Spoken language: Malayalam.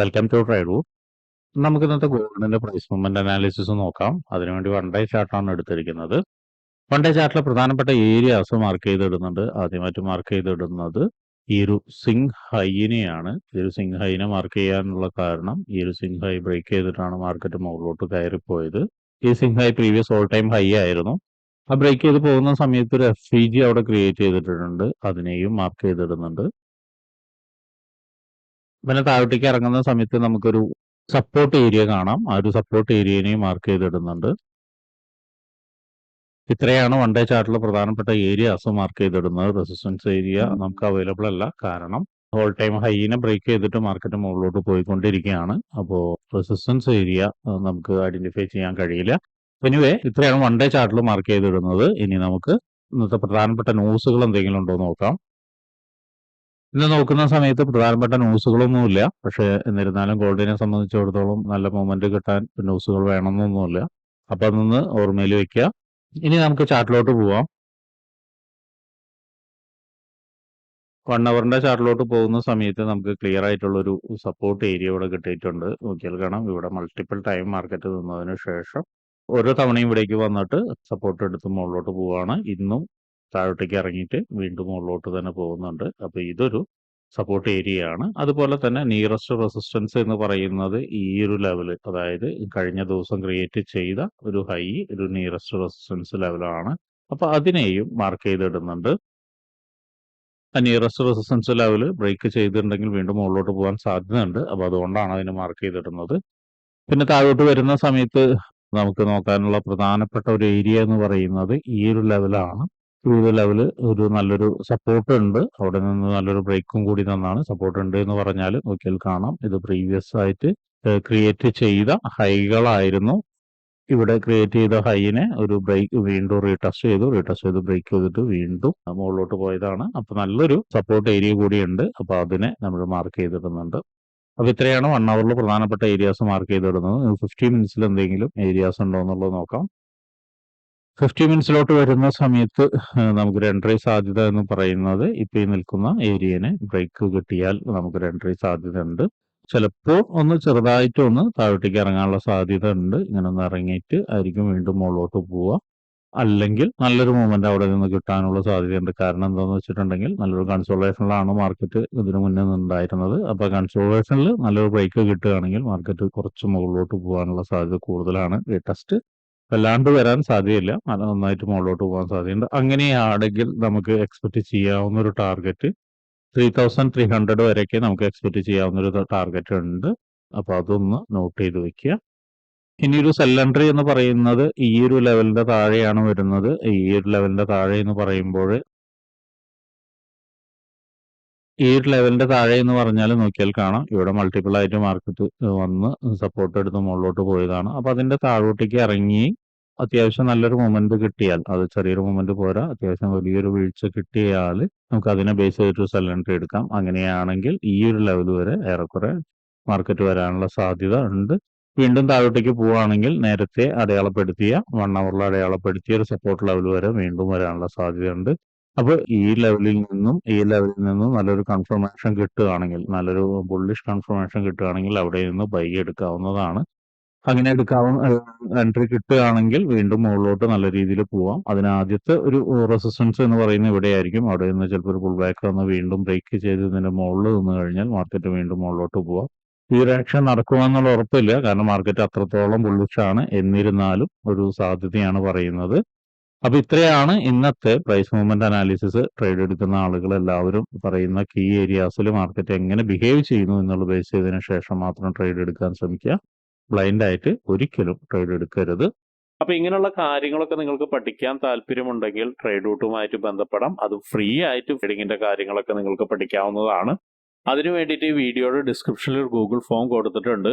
വെൽക്കം ടു ട്രൈഡു നമുക്ക് ഇന്നത്തെ ഗോൾഡിന്റെ പ്രൈസ് മൂവ്മെന്റ് അനാലിസിസ് നോക്കാം അതിനുവേണ്ടി വൺ ഡേ ചാർട്ടാണ് എടുത്തിരിക്കുന്നത്. വൺ ഡേ ചാർട്ടിലെ പ്രധാനപ്പെട്ട ഏരിയാസ് മാർക്ക് ചെയ്തിടുന്നുണ്ട്. ആദ്യമായിട്ട് മാർക്ക് ചെയ്തിടുന്നത് ഈ ഒരു സിംഗ് ഹൈനെയാണ് ഈ ഒരു സിംഗ് ഹൈനെ മാർക്ക് ചെയ്യാനുള്ള കാരണം ഈ ഒരു സിംഗ് ഹൈ ബ്രേക്ക് ചെയ്തിട്ടാണ് മാർക്കറ്റ് മുകളിലോട്ട് കയറിപ്പോയത്. ഈ swing high previous all time high ആയിരുന്നു. ആ ബ്രേക്ക് ചെയ്ത് പോകുന്ന സമയത്ത് ഒരു എഫ് ജി അവിടെ ക്രിയേറ്റ് ചെയ്തിട്ടുണ്ട്. അതിനെയും മാർക്ക് ചെയ്തിടുന്നുണ്ട്. പിന്നെ താഴോട്ടേക്ക് ഇറങ്ങുന്ന സമയത്ത് നമുക്കൊരു സപ്പോർട്ട് ഏരിയ കാണാം. ആ ഒരു സപ്പോർട്ട് ഏരിയനെയും മാർക്ക് ചെയ്തിടുന്നുണ്ട്. ഇത്രയാണ് വൺ ഡേ ചാർട്ടിൽ പ്രധാനപ്പെട്ട ഏരിയാസ് മാർക്ക് ചെയ്തിടുന്നത്. റെസിസ്റ്റൻസ് ഏരിയ നമുക്ക് അവൈലബിൾ അല്ല. കാരണം ഹോൾ ടൈം ഹൈനെ ബ്രേക്ക് ചെയ്തിട്ട് മാർക്കറ്റ് മുകളിലോട്ട് പോയിക്കൊണ്ടിരിക്കുകയാണ്. അപ്പോൾ റെസിസ്റ്റൻസ് ഏരിയ നമുക്ക് ഐഡന്റിഫൈ ചെയ്യാൻ കഴിയില്ല. എനിവേ ഇത്രയാണ് വൺ ഡേ ചാർട്ടിൽ മാർക്ക് ചെയ്തിടുന്നത്. ഇനി നമുക്ക് ഇന്നത്തെ പ്രധാനപ്പെട്ട ന്യൂസുകൾ എന്തെങ്കിലും ഉണ്ടോ നോക്കാം. ഇന്ന് നോക്കുന്ന സമയത്ത് പ്രധാനപ്പെട്ട ന്യൂസുകളൊന്നുമില്ല. പക്ഷെ എന്നിരുന്നാലും ഗോൾഡിനെ സംബന്ധിച്ചിടത്തോളം നല്ല മൊമെന്റ് കിട്ടാൻ ന്യൂസുകൾ വേണമെന്നൊന്നുമില്ല. അപ്പൊ അതൊന്ന് ഓർമ്മയിൽ വെക്കുക ഇനി നമുക്ക് ചാർട്ടിലോട്ട് പോവാം. വൺ അവറിന്റെ ചാർട്ടിലോട്ട് പോകുന്ന സമയത്ത് നമുക്ക് ക്ലിയർ ആയിട്ടുള്ള ഒരു സപ്പോർട്ട് ഏരിയ ഇവിടെ കിട്ടിയിട്ടുണ്ട്. നോക്കിയാൽ കാണാം. ഇവിടെ മൾട്ടിപ്പിൾ ടൈം മാർക്കറ്റ് നിന്നതിന് ശേഷം ഓരോ തവണയും ഇവിടേക്ക് വന്നിട്ട് സപ്പോർട്ട് എടുത്ത് മുകളിലോട്ട് പോവാണ്. ഇന്നും താഴോട്ടേക്ക് ഇറങ്ങിയിട്ട് വീണ്ടും മുകളിലോട്ട് തന്നെ പോകുന്നുണ്ട്. അപ്പോൾ ഇതൊരു സപ്പോർട്ട് ഏരിയ ആണ്. അതുപോലെ തന്നെ നിയറസ്റ്റ് റെസിസ്റ്റൻസ് എന്ന് പറയുന്നത് ഈ ഒരു ലെവൽ അതായത് കഴിഞ്ഞ ദിവസം ക്രിയേറ്റ് ചെയ്ത ഒരു ഹൈ ഒരു നിയറസ്റ്റ് റെസിസ്റ്റൻസ് ലെവലാണ് അപ്പൊ അതിനെയും മാർക്ക് ചെയ്തിടുന്നുണ്ട്. ആ നിയറസ്റ്റ് റെസിസ്റ്റൻസ് ലെവൽ ബ്രേക്ക് ചെയ്തിട്ടുണ്ടെങ്കിൽ വീണ്ടും മുകളിലോട്ട് പോകാൻ സാധ്യതയുണ്ട്. അപ്പൊ അതുകൊണ്ടാണ് അതിന് മാർക്ക് ചെയ്തിടുന്നത്. പിന്നെ താഴോട്ട് വരുന്ന സമയത്ത് നമുക്ക് നോക്കാനുള്ള പ്രധാനപ്പെട്ട ഒരു ഏരിയ എന്ന് പറയുന്നത് ഈ ഒരു ലെവലാണ് ഒരു ലെവൽ ഒരു നല്ലൊരു സപ്പോർട്ട് ഉണ്ട് അവിടെ നിന്ന് നല്ലൊരു ബ്രേക്കും കൂടി തന്നാണ്. സപ്പോർട്ട് ഉണ്ട് എന്ന് പറഞ്ഞാൽ നോക്കിയാൽ കാണാം. ഇത് പ്രീവിയസ് ആയിട്ട് ക്രിയേറ്റ് ചെയ്ത ഹൈകളായിരുന്നു. ഇവിടെ ക്രിയേറ്റ് ചെയ്ത ഹൈനെ ഒരു ബ്രേക്ക് വീണ്ടും റീടസ്റ്റ് ചെയ്തു. റീടസ്റ്റ് ചെയ്ത് ബ്രേക്ക് ചെയ്തിട്ട് വീണ്ടും മുകളിലോട്ട് പോയതാണ്. അപ്പൊ നല്ലൊരു സപ്പോർട്ട് ഏരിയ കൂടിയുണ്ട്. അപ്പൊ അതിനെ നമ്മൾ മാർക്ക് ചെയ്തിടുന്നുണ്ട്. അപ്പൊ ഇത്രയാണ് വൺ അവറിൽ പ്രധാനപ്പെട്ട ഏരിയാസ് മാർക്ക് ചെയ്തിടുന്നത്. ഫിഫ്റ്റി മിനിറ്റ്സിൽ എന്തെങ്കിലും ഏരിയാസ് ഉണ്ടോ എന്നുള്ളത് നോക്കാം. ഫിഫ്റ്റി മിനിറ്റ്സിലോട്ട് വരുന്ന സമയത്ത് നമുക്ക് എൻട്രി സാധ്യത എന്ന് പറയുന്നത് ഇപ്പൊ ഈ നിൽക്കുന്ന ഏരിയനെ ബ്രേക്ക് കിട്ടിയാൽ നമുക്ക് എൻട്രി സാധ്യത ഉണ്ട് ചിലപ്പോൾ ഒന്ന് ചെറുതായിട്ട് ഒന്ന് താഴോട്ടേക്ക് ഇറങ്ങാനുള്ള സാധ്യത ഉണ്ട് ഇങ്ങനെ ഒന്ന് ഇറങ്ങിയിട്ട് ആയിരിക്കും വീണ്ടും മുകളിലോട്ട് പോവുക. അല്ലെങ്കിൽ നല്ലൊരു മൂവ്മെന്റ് അവിടെ നിന്ന് കിട്ടാനുള്ള സാധ്യതയുണ്ട്. കാരണം എന്താണെന്ന് വെച്ചിട്ടുണ്ടെങ്കിൽ നല്ലൊരു കൺസോളേഷനിലാണ് മാർക്കറ്റ് ഇതിനു മുന്നേ നിന്നുണ്ടായിരുന്നത്. അപ്പൊ കൺസോളേഷനിൽ നല്ലൊരു ബ്രേക്ക് കിട്ടുകയാണെങ്കിൽ മാർക്കറ്റ് കുറച്ച് മുകളിലോട്ട് പോകാനുള്ള സാധ്യത കൂടുതലാണ്. ലേറ്റസ്റ്റ് വല്ലാണ്ട് വരാൻ സാധ്യതയില്ല. അത് നന്നായിട്ട് മുകളിലോട്ട് പോകാൻ സാധ്യതയുണ്ട്. അങ്ങനെയാണെങ്കിൽ നമുക്ക് എക്സ്പെക്ട് ചെയ്യാവുന്ന ഒരു target three thousand three hundred വരെയൊക്കെ നമുക്ക് എക്സ്പെക്ട് ചെയ്യാവുന്ന ഒരു ടാർഗറ്റ് ഉണ്ട്. അപ്പൊ അതൊന്ന് നോട്ട് ചെയ്ത് വെക്കുക. ഇനി ഒരു സെല്ലൻട്രി എന്ന് പറയുന്നത് ഈ ഒരു ലെവലിന്റെ താഴെയാണ് വരുന്നത്. ഈ ഒരു ലെവലിന്റെ താഴെ എന്ന് പറയുമ്പോൾ ഈ ഒരു ലെവലിന്റെ താഴെ എന്ന് പറഞ്ഞാൽ നോക്കിയാൽ കാണാം. ഇവിടെ മൾട്ടിപ്പിൾ ആയിട്ട് മാർക്കറ്റ് വന്ന് സപ്പോർട്ട് എടുത്ത് മുകളിലോട്ട് പോയതാണ്. അപ്പൊ അതിന്റെ താഴോട്ടേക്ക് ഇറങ്ങി അത്യാവശ്യം നല്ലൊരു മൊമെന്റ് കിട്ടിയാൽ അത് ചെറിയൊരു മൊമെന്റ് പോരാ അത്യാവശ്യം വലിയൊരു വീഴ്ച കിട്ടിയാൽ നമുക്ക് അതിനെ ബേസ് ചെയ്തിട്ട് സെലൻട്രി എടുക്കാം. അങ്ങനെയാണെങ്കിൽ ഈ ഒരു ലെവൽ വരെ ഏറെക്കുറെ മാർക്കറ്റ് വരാനുള്ള സാധ്യത ഉണ്ട്. വീണ്ടും താഴോട്ടേക്ക് പോവുകയാണെങ്കിൽ നേരത്തെ അടയാളപ്പെടുത്തിയ വൺ അവറിൽ അടയാളപ്പെടുത്തിയ ഒരു സപ്പോർട്ട് ലെവൽ വരെ വീണ്ടും വരാനുള്ള സാധ്യതയുണ്ട് അപ്പോൾ ഈ ലെവലിൽ നിന്നും ഈ ലെവലിൽ നിന്നും നല്ലൊരു കൺഫർമേഷൻ കിട്ടുകയാണെങ്കിൽ നല്ലൊരു ബുള്ളിഷ് കൺഫർമേഷൻ കിട്ടുകയാണെങ്കിൽ അവിടെ നിന്ന് ബൈ എടുക്കാവുന്നതാണ്. അങ്ങനെ എടുക്കാവുന്ന എൻട്രി കിട്ടുകയാണെങ്കിൽ വീണ്ടും മുകളിലോട്ട് നല്ല രീതിയിൽ പോവാം. അതിന് ആദ്യത്തെ ഒരു റെസിസ്റ്റൻസ് എന്ന് പറയുന്നത് ഇവിടെയായിരിക്കും. അവിടെ നിന്ന് ചിലപ്പോൾ ഒരു പുൾ ബാക്ക് വന്ന് വീണ്ടും ബ്രേക്ക് ചെയ്ത് ഇതിന്റെ മുകളിൽ നിന്ന് കഴിഞ്ഞാൽ മാർക്കറ്റ് വീണ്ടും മുകളിലോട്ട് പോവാം. ഈ ഒരു ആക്ഷൻ നടക്കുമെന്നുള്ള ഉറപ്പില്ല. കാരണം മാർക്കറ്റ് അത്രത്തോളം ബുള്ളിഷാണ് എന്നിരുന്നാലും ഒരു സാധ്യതയാണ് പറയുന്നത്. അപ്പൊ ഇത്രയാണ് ഇന്നത്തെ പ്രൈസ് മൂവ്മെന്റ് അനാലിസിസ് ട്രേഡ് എടുക്കുന്ന ആളുകൾ എല്ലാവരും പറയുന്ന കീ ഏരിയാസിൽ മാർക്കറ്റ് എങ്ങനെ ബിഹേവ് ചെയ്യുന്നു എന്നുള്ള ബേസ് ചെയ്തതിനു ശേഷം മാത്രം ട്രേഡ് എടുക്കാൻ ശ്രമിക്കുക. ബ്ലൈൻഡ് ആയിട്ട് ഒരിക്കലും ട്രേഡ് എടുക്കരുത്. അപ്പൊ ഇങ്ങനെയുള്ള കാര്യങ്ങളൊക്കെ നിങ്ങൾക്ക് പഠിക്കാൻ താല്പര്യമുണ്ടെങ്കിൽ ട്രേഡ് റൂട്ടുമായിട്ട് ബന്ധപ്പെടാം. അത് ഫ്രീ ആയിട്ട് ട്രേഡിങ്ങിന്റെ കാര്യങ്ങളൊക്കെ നിങ്ങൾക്ക് പഠിക്കാവുന്നതാണ്. അതിനു വേണ്ടിയിട്ട് ഈ വീഡിയോയുടെ ഡിസ്ക്രിപ്ഷനിൽ ഒരു ഗൂഗിൾ ഫോം കൊടുത്തിട്ടുണ്ട്.